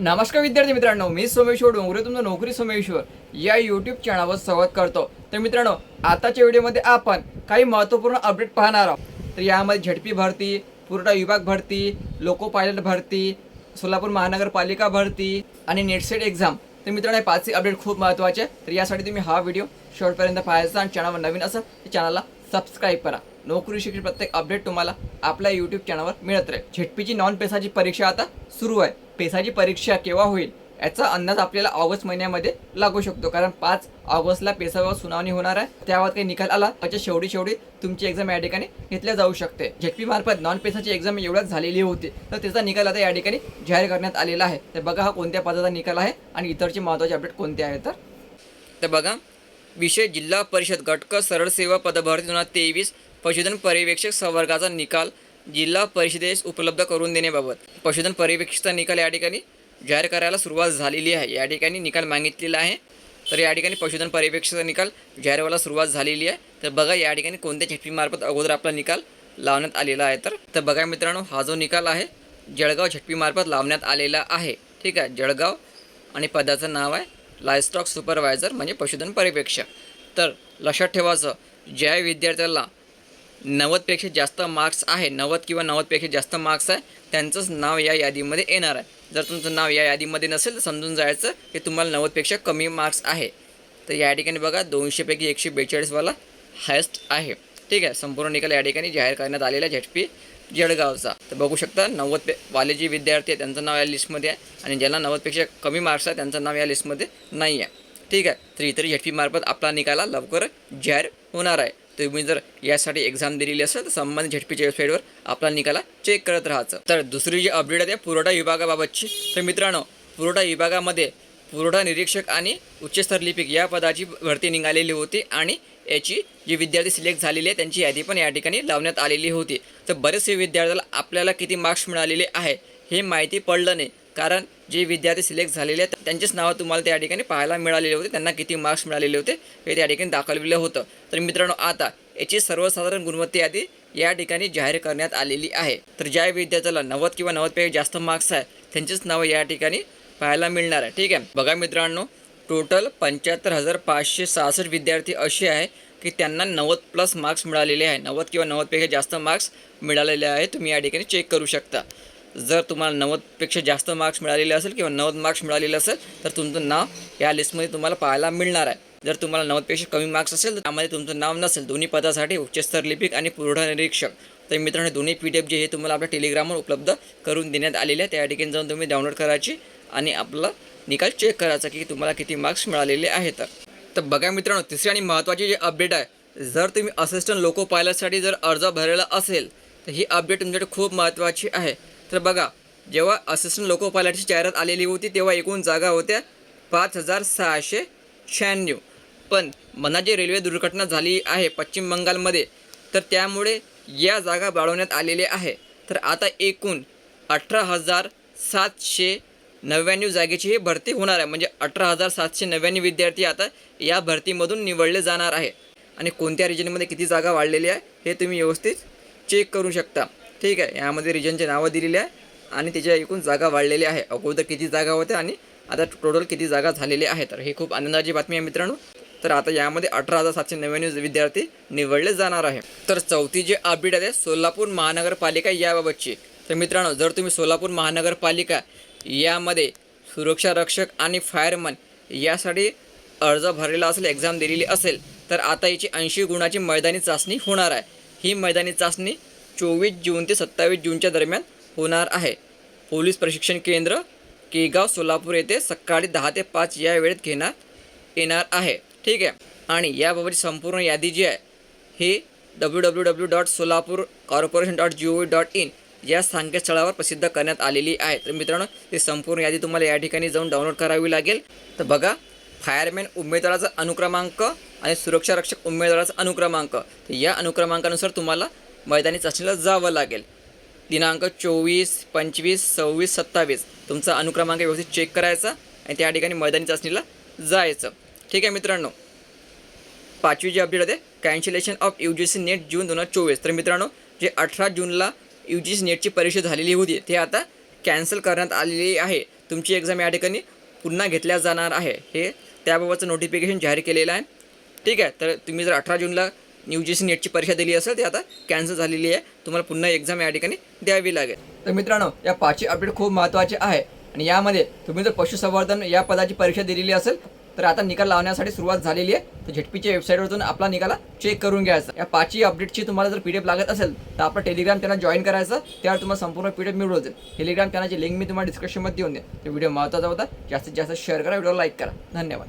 नमस्कार विद्यार्थी मित्रांनो मी सोमेश्वर डोंगरे तुमचं नोकरी सोमेश्वर या यूट्यूब चॅनलवर स्वागत करतो. तर मित्रांनो आताच्या व्हिडिओमध्ये आपण काही महत्त्वपूर्ण अपडेट पाहणार आहोत. तर यामध्ये झडपी भरती पुरवठा विभाग भरती लोको पायलट भरती सोलापूर महानगरपालिका भरती आणि नेटसेट एक्झाम तर मित्रांनो हे पाचही अपडेट खूप महत्त्वाचे आहे तर यासाठी तुम्ही हा व्हिडिओ शेवटपर्यंत पाहायचा आणि चॅनलवर नवीन असाल तर चॅनलला सबस्क्राईब करा. नोकरी शिक्षण प्रत्येक अपडेट तुम्हाला आपल्या यूट्यूब चॅनलवर मिळत राहील. झेडपीची नॉन पेसाची परीक्षा आता सुरू आहे. पेसाची परीक्षा केव्हा होईल याचा अंदाज आपल्याला ऑगस्ट महिन्यामध्ये लागू शकतो. कारण पाच ऑगस्टला पेसावर सुनावणी होणार आहे. त्यावर काही निकाल आला त्याच्या शेवटी शेवटी तुमची एक्झाम या ठिकाणी घेतल्या जाऊ शकते. झेडपी मार्फत नॉन पेसाची एक्झाम एवढ्याच झालेली होती. तर त्याचा निकाल आता या ठिकाणी जाहीर करण्यात आलेला आहे. तर बघा हा कोणत्या पदाचा निकाल आहे आणि इतरचे महत्त्वाचे अपडेट कोणते आहेत तर? तर बघा विषय जिल्हा परिषद गटक सरळ सेवा पदभरती दोन हजार तेवीस पशुधन पर्यवेक्षक संवर्गाचा निकाल जिल्हा परिषदेस उपलब्ध करून देण्याबाबत पशुधन पर्यवेक्षकचा निकाल या ठिकाणी जाहीर करायला सुरुवात झालेली आहे. या ठिकाणी निकाल मागितलेला आहे. तर या ठिकाणी पशुधन पर्यवेक्षकचा निकाल जाहीर व्हायला सुरुवात झालेली आहे. तर बघा या ठिकाणी कोणत्या झटपीमार्फत अगोदर आपला निकाल लावण्यात आलेला आहे. तर तर बघा मित्रांनो हा जो निकाल आहे जळगाव झटपीमार्फत लावण्यात आलेला आहे. ठीक आहे जळगाव आणि पदाचं नाव आहे लायस्टॉक सुपरवायझर म्हणजे पशुधन पर्यवेक्षक. तर लक्षात ठेवायचं ज्या विद्यार्थ्याला नव्वदपेक्षा जास्त मार्क्स आहे. नव्वद किंवा नव्वदपेक्षा जास्त मार्क्स आहे. त्यांचंच नाव या यादीमध्ये येणार आहे. जर तुमचं नाव या यादीमध्ये नसेल तर समजून जायचं की तुम्हाला नव्वदपेक्षा कमी मार्क्स आहे. तर या ठिकाणी बघा दोनशेपैकी एकशे बेचाळीसवाला हायस्ट आहे. ठीक आहे संपूर्ण निकाल या ठिकाणी जाहीर करण्यात आलेला आहे झेडपी जळगावचा. तर बघू शकता नव्वद पे वाले जे विद्यार्थी आहे त्यांचं नाव या लिस्टमध्ये आहे. आणि ज्यांना नव्वदपेक्षा कमी मार्क्स आहे त्यांचं नाव या लिस्टमध्ये नाही आहे. ठीक आहे तर इतर झेडपीमार्फत आपला निकाला लवकर जाहीर होणार आहे. तुम्ही जर यासाठी एक्झाम दिलेली असेल तर संबंधित झेडपीच्या वेबसाईटवर आपला निकाला चेक करत राहायचं. तर दुसरी जी अपडेट आहे पुरवठा विभागाबाबतची. तर मित्रांनो पुरवठा विभागामध्ये पुरवठा निरीक्षक आणि उच्चस्तर लिपिक या पदाची भरती निघालेली होती आणि याची जी विद्यार्थी सिलेक्ट झालेली आहे त्यांची यादी पण या ठिकाणी लावण्यात आलेली होती. तर बरेचसे विद्यार्थ्याला आपल्याला किती मार्क्स मिळालेले आहे हे माहिती पडलं नाही. कारण जे विद्यार्थी सिलेक्ट झालेले आहेत त्यांचेच नावं तुम्हाला त्या ठिकाणी पाहायला मिळालेले होते. त्यांना किती मार्क्स मिळालेले होते हे त्या ठिकाणी दाखवलेलं होतं. तर मित्रांनो आता याची सर्वसाधारण गुणवत्ता यादी या ठिकाणी जाहीर करण्यात आलेली आहे. तर ज्या विद्यार्थ्याला नव्वद किंवा नव्वदपेक्षा जास्त मार्क्स आहे त्यांचेच नावं या ठिकाणी पाहायला मिळणार आहे. ठीक आहे? बघा मित्रांनो टोटल पंच्याहत्तर हजार पाचशे सहासष्ट विद्यार्थी असे आहे की त्यांना नव्वद प्लस मार्क्स मिळालेले आहे. नव्वद किंवा नव्वदपेक्षा जास्त मार्क्स मिळालेले आहे. तुम्ही या ठिकाणी चेक करू शकता. जर तुम्हाला नव्वदपेक्षा जास्त मार्क्स मिळालेले असेल किंवा नव्वद मार्क्स मिळालेले असेल तर तुमचं नाव या लिस्टमध्ये तुम्हाला पाहायला मिळणार आहे. जर तुम्हाला नव्वदपेक्षा कमी मार्क्स असेल तर त्यामध्ये तुमचं नाव नसेल दोन्ही पदासाठी उच्चस्तर लिपिक आणि पुरवठा निरीक्षक. तर मित्रांनो दोन्ही पी डी एफ जे हे तुम्हाला आपल्या टेलिग्रामवर उपलब्ध करून देण्यात आलेले आहे त्या ठिकाणी जाऊन तुम्ही डाउनलोड करायची आणि आपला निकाल चेक करायचा की तुम्हाला किती मार्क्स मिळालेले आहेत. तर तर बघा मित्रांनो तिसरी आणि महत्त्वाची जे अपडेट आहे जर तुम्ही असिस्टंट लोको पायलटसाठी जर अर्ज भरलेला असेल तर ही अपडेट तुमच्याकडे खूप महत्त्वाची आहे. तर बघा जेव्हा असिस्टंट लोको पायलटची जाहिरात आलेली होती तेव्हा एकूण जागा होत्या पाच हजार सहाशे शहाण्णव. पण मना जी रेल्वे दुर्घटना झाली आहे पश्चिम बंगालमध्ये तर त्यामुळे या जागा वाढवण्यात आलेल्या आहे. तर आता एकूण अठरा हजार सातशे नव्याण्णव जागेची ही भरती होणार आहे. म्हणजे अठरा हजार सातशे नव्याण्णव विद्यार्थी आता या भरतीमधून निवडले जाणार आहे. आणि कोणत्या रिजनमध्ये किती जागा वाढलेली आहे हे तुम्ही व्यवस्थित चेक करू शकता. ठीक आहे. यामध्ये रिजनचे नावं दिलेली आहे आणि त्याच्या एकूण जागा वाढलेल्या आहे. अगोदर किती जागा होत्या आणि आता टोटल किती जागा झालेल्या आहेत तर ही खूप आनंदाची बातमी आहे मित्रांनो. तर आता यामध्ये अठरा हजार सातशे नव्याण्णव विद्यार्थी निवडले जाणार आहे. तर चौथी जे अपडेट आहे सोलापूर महानगरपालिका याबाबतची. तर मित्रांनो जर तुम्ही सोलापूर महानगरपालिका यामध्ये सुरक्षा रक्षक आणि फायरमन यासाठी अर्ज भरलेला असेल एक्झाम दिलेली असेल तर आता याची ऐंशी गुणाची मैदानी चाचणी होणार आहे. ही मैदानी चाचणी चोवीस जून ते सत्तावीस जूनच्या दरम्यान होणार आहे. पोलीस प्रशिक्षण केंद्र केगाव सोलापूर येथे सकाळी दहा ते पाच या वेळेत घेण्यात येणार आहे. ठीक आहे? आणि याबाबतची संपूर्ण यादी जी आहे ही W W W dot Solapur corporation dot G O dot in या संकेतस्थळावर प्रसिद्ध करण्यात आलेली आहे. तर मित्रांनो ती संपूर्ण यादी तुम्हाला या ठिकाणी जाऊन डाउनलोड करावी लागेल. तर बघा फायरमॅन उमेदवाराचा अनुक्रमांक आणि सुरक्षा रक्षक उमेदवाराचा अनुक्रमांक. तर या अनुक्रमांकानुसार तुम्हाला मैदानी चाचणीला जावं लागेल. दिनांक चोवीस पंचवीस सव्वीस सत्तावीस. तुमचा अनुक्रमांक व्यवस्थित चेक करायचा आणि त्या ठिकाणी मैदानी चाचणीला जायचं. ठीक आहे मित्रांनो? पाचवी जी अपडेट आहे cancellation of U G C NET June दोन हजार चोवीस. तर मित्रांनो जे अठरा जूनला यू जी सी नेटची परीक्षा झालेली होती ते आता कॅन्सल करण्यात आलेली आहे. तुमची एक्झाम या ठिकाणी पुन्हा घेतल्या जाणार आहे. हे त्याबाबतचं नोटिफिकेशन जाहीर केलेलं आहे. ठीक आहे तर तुम्ही जर अठरा जूनला यू जी सी नेटची परीक्षा दिली असेल ती आता कॅन्सल झालेली आहे. तुम्हाला पुन्हा एक्झाम या ठिकाणी द्यावी लागेल. तर मित्रांनो या पाचवी अपडेट खूप महत्त्वाचे आहे. आणि यामध्ये तुम्ही जर पशुसंवर्धन या पदाची परीक्षा दिलेली असेल तर आता निकाल लावण्यासाठी सुरुवात झालेली आहे. तर झेडपीच्या वेबसाईटवरून आपला निकाला चेक करून घ्यायचा. या पाचही अपडेटची तुम्हाला जर पी डी एफ लागत असेल तर आपला टेलिग्राम त्यांना जॉईन करायचं. त्यावर तुम्हाला संपूर्ण पी डी एफ मिळून जाईल. टेलिग्राम चॅनलची लिंक मी तुम्हाला डिस्क्रिप्शनमध्ये देऊन दे तो व्हिडिओ महत्त्वाचा होता. जास्तीत जास्त शेअर करा व्हिडिओ लाईक करा. धन्यवाद.